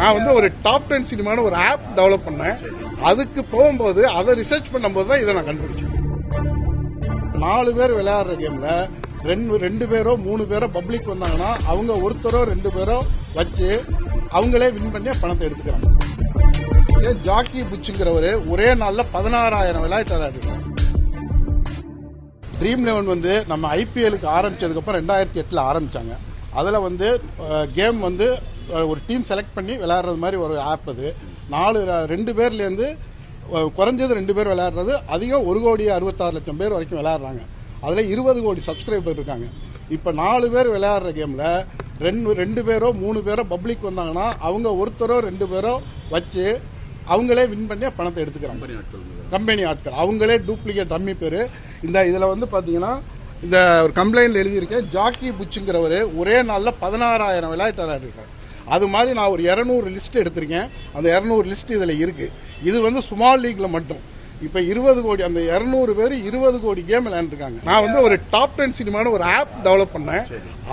நான் வந்து ஒரு டாப் டென் சினிமான ஒரு ஆப் டெவலப் பண்ணேன். அதுக்கு போகும்போது அதை ரிசர்ச் பண்ணும்போது தான் இதை நான் கண்டுபிடிச்சேன். நாலு பேர் விளையாடுற கேம்ல ரெண்டு ரெண்டு பேரோ மூணு பேரோ பப்ளிக் வந்தாங்கன்னா அவங்க ஒருத்தரோ ரெண்டு பேரோ வச்சு அவங்களே வின் பண்ணி பணத்தை எடுத்துக்கிறாங்க. ஜாக்கி புச்சுங்கிறவர் ஒரே நாளில் பதினாறாயிரம் விளையாட்டு விளையாடுறாரு. ட்ரீம் லெவன் வந்து நம்ம ஐபிஎலுக்கு ஆரம்பிச்சதுக்கப்புறம் ரெண்டாயிரத்தி எட்டில் ஆரம்பித்தாங்க அதில் வந்து கேம் வந்து ஒரு டீம் செலக்ட் பண்ணி விளையாடுறது மாதிரி ஒரு ஆப் அது. நாலு ரெண்டு பேர்ல இருந்து அஹ், குறைஞ்சது ரெண்டு பேர் விளையாடுறது அதிகம் ஒரு கோடி அறுபத்தாறு லட்சம் பேர் வரைக்கும் விளையாடுறாங்க. அதுல இருபது கோடி சப்ஸ்கிரைபர் இருக்காங்க. இப்ப நாலு பேர் விளையாடுற கேம்ல ரெண்டு ரெண்டு பேரோ மூணு பேரோ பப்ளிக் வந்தாங்கன்னா அவங்க ஒருத்தரோ ரெண்டு பேரோ வச்சு அவங்களே வின் பண்ணி பணத்தை எடுத்துக்கிறாங்க. கம்பெனி ஆட்கள் அவங்களே டூப்ளிகேட் ரம்மி பேரு. இந்த இதுல வந்து பாத்தீங்கன்னா இந்த ஒரு கம்ப்ளைண்ட்ல எழுதியிருக்கேன் ஜாக்கி புச்சுங்கிறவர் ஒரே நாள்ல பதினாறாயிரம் விளையாட்டு விளையாடிருக்காரு. அது மாதிரி நான் ஒரு இருநூறு லிஸ்ட் எடுத்திருக்கேன். அந்த இருநூறு லிஸ்ட் இதுல இருக்கு. இது வந்து ஸ்மால் லீக்ல மட்டும். இப்ப இருபது கோடி அந்த இருநூறு பேர் இருபது கோடி கேம் விளையாண்டுருக்காங்க. நான் வந்து ஒரு டாப் டென் சினிமான ஒரு ஆப் டெவலப் பண்ணேன்.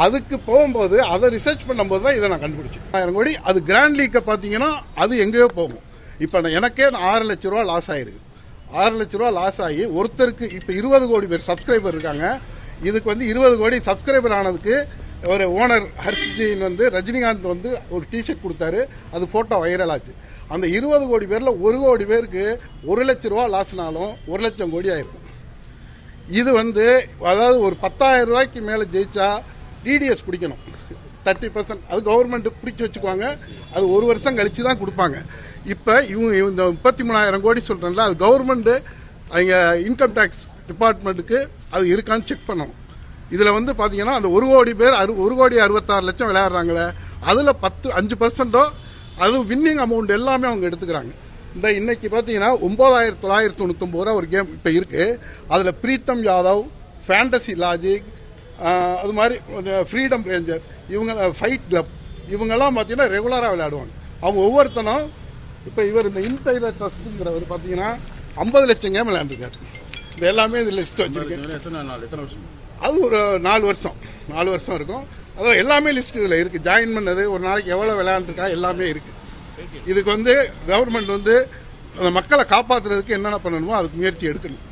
அதுக்கு போகும்போது அதை ரிசர்ச் பண்ணும்போது தான் இதை நான் கண்டுபிடிச்சேன். ஆயிரம் கோடி அது கிராண்ட் லீக்கை பாத்தீங்கன்னா அது எங்கேயோ போகும். இப்ப எனக்கே ஆறு லட்ச ரூபா லாஸ் ஆயிருக்கு. ஆறு லட்ச ரூபா லாஸ் ஆகி ஒருத்தருக்கு இப்ப இருபது கோடி பேர் சப்ஸ்கிரைபர் இருக்காங்க. இதுக்கு வந்து இருபது கோடி சப்ஸ்கிரைபர் ஆனதுக்கு ஒரு ஓனர் ஹர்ஷிஜின் வந்து ரஜினிகாந்த் வந்து ஒரு டிஷர்ட் கொடுத்தாரு. அது போட்டோ வைரல் ஆச்சு. அந்த இருபது கோடி பேரில் ஒரு கோடி பேருக்கு ஒரு லட்ச ரூபா லாஸ்னாலும் ஒரு லட்சம் கோடி ஆயிருக்கும். இது வந்து அதாவது ஒரு பத்தாயிரம் ரூபாய்க்கு மேலே ஜெயிச்சா டிடிஎஸ் பிடிக்கணும். தேர்ட்டி பர்சன்ட் அது கவர்மெண்ட் பிடிச்சி வச்சுக்குவாங்க. அது ஒரு வருஷம் கழிச்சு தான் கொடுப்பாங்க. இப்போ இவங்க இந்த முப்பத்தி மூணாயிரம் கோடி சொல்றேன்ல அது கவர்மெண்ட் அவங்க இன்கம் டேக்ஸ் டிபார்ட்மெண்ட்டுக்கு அது இருக்கான்னு செக் பண்ணணும். இதுல வந்து பாத்தீங்கன்னா அந்த ஒரு கோடி பேர் அறு- ஒரு கோடி அறுபத்தாறு லட்சம் விளையாடுறாங்களே அதுல பத்து அஞ்சு பர்சன்டோ அது வின்னிங் அமௌண்ட் எல்லாமே அவங்க எடுத்துக்கிறாங்க. இந்த இன்னைக்கு பாத்தீங்கன்னா ஒன்பதாயிரத்தி தொள்ளாயிரத்தி தொண்ணூத்தொன்பது ரூபா ஒரு கேம் இப்ப இருக்கு. அதுல பிரீத்தம் யாதவ் ஃபேண்டசி லாஜிக் அது மாதிரி ஃப்ரீடம் ரேஞ்சர் இவங்க ஃபைட் கிளப் இவங்கெல்லாம் பார்த்தீங்கன்னா ரெகுலராக விளையாடுவாங்க. அவங்க ஒவ்வொருத்தனும் இப்போ இவர் இந்த இன்டைலர் ட்ரஸ்ட்டுங்கிறவர் பார்த்தீங்கன்னா ஐம்பது லட்சம் கேம் விளையாண்டுருக்காரு. இது எல்லாமே இது லிஸ்ட் வச்சிருக்கேன் அது ஒரு நாலு வருஷம். நாலு வருஷம் இருக்கும். அதாவது எல்லாமே லிஸ்ட் இதுல இருக்கு. ஜாயின் பண்ணது ஒரு நாளைக்கு எவ்வளவு விளையாண்டுருக்கா எல்லாமே இருக்கு. இதுக்கு வந்து கவர்மெண்ட் வந்து அந்த மக்களை காப்பாத்துறதுக்கு என்னென்ன பண்ணணுமோ அதுக்கு முயற்சி எடுக்கணும்.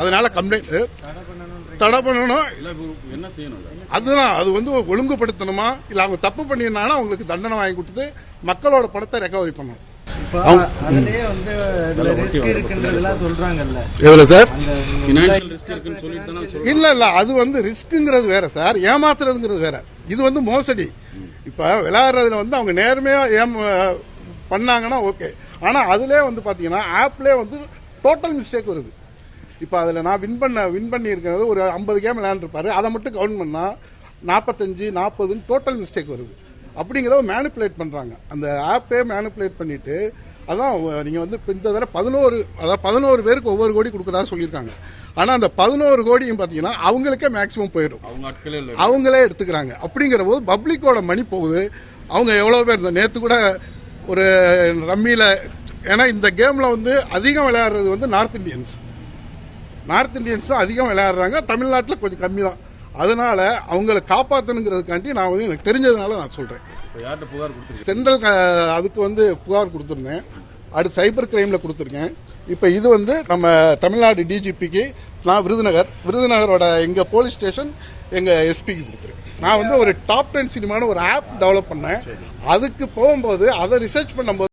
அதனால கம்ப்ளைண்ட் தடை பண்ணணும். என்ன செய்யணும் அதுதான். அது வந்து ஒழுங்குபடுத்தணுமா? இல்ல அவங்க தப்பு பண்ணியிருந்தாங்கன்னா அவங்களுக்கு தண்டனை வாங்கி கொடுத்துட்டு மக்களோட பணத்தை ரெக்கவரி பண்ணணும். இல்ல இல்ல அது வந்து ரிஸ்க்குங்கிறது வேற சார். ஏமாத்துறதுங்கிறது வேற. இது வந்து மோசடி. இப்ப விளையாடுறதுல வந்து அவங்க நேர்மையா ஏம் பண்ணாங்கன்னா ஓகே. ஆனா அதுலயே வந்து பாத்தீங்கன்னா ஆப்லயே வந்து டோட்டல் மிஸ்டேக் வருது. இப்ப அதுல நான் வின் பண்ண வின் பண்ணி இருக்கிறது ஒரு ஐம்பது கேம் விளையாண்டுருப்பாரு. அதை மட்டும் கவுண்ட் பண்ணா நாற்பத்தஞ்சு நாற்பதுன்னு டோட்டல் மிஸ்டேக் வருது. அப்படிங்கிறத மேனிப்புலேட் பண்றாங்க. அந்த ஆப்பே மேனிப்புலேட் பண்ணிட்டு அதான் உ- நீங்க வந்து இந்த தடவை பதினோரு அதாவது பதினோரு பேருக்கு ஒவ்வொரு கோடி கொடுக்கறதா சொல்லியிருக்காங்க. ஆனா அந்த பதினோரு கோடியும் பாத்தீங்கன்னா அவங்களுக்கே மேக்சிமம் போயிடும். அவங்க அவங்களே எடுத்துக்கிறாங்க. அப்படிங்கிற போது பப்ளிக்கோட மணி போகுது. அவங்க எவ்வளவு பேர் இந்த நேத்து கூட ஒரு ரம்மியில ஏன்னா இந்த கேம்ல வந்து அதிகம் விளையாடுறது வந்து நார்த் இந்தியன்ஸ் நார்த் இந்தியன்ஸ் தான் அதிகம் விளையாடுறாங்க. தமிழ்நாட்டில் கொஞ்சம் கம்மி தான் அதனால அவங்களை காப்பாற்றணுங்கிறதுக்காண்டி நான் வந்து எனக்கு தெரிஞ்சதுனால நான் சொல்றேன். இப்ப யார்கிட்ட புகார் சென்ட்ரல் அதுக்கு வந்து புகார் கொடுத்துருந்தேன். அடுத்து சைபர் கிரைம்ல கொடுத்துருக்கேன். இப்போ இது வந்து நம்ம தமிழ்நாடு டிஜிபிக்கு நான் விருதுநகர் விருதுநகரோட எங்க போலீஸ் ஸ்டேஷன் எங்க எஸ்பிக்கு கொடுத்துருக்கேன். நான் வந்து ஒரு டாப் டென் சினிமான ஒரு ஆப் டெவலப் பண்ணேன். அதுக்கு போகும்போது அதை ரிசர்ச் பண்ணும்போது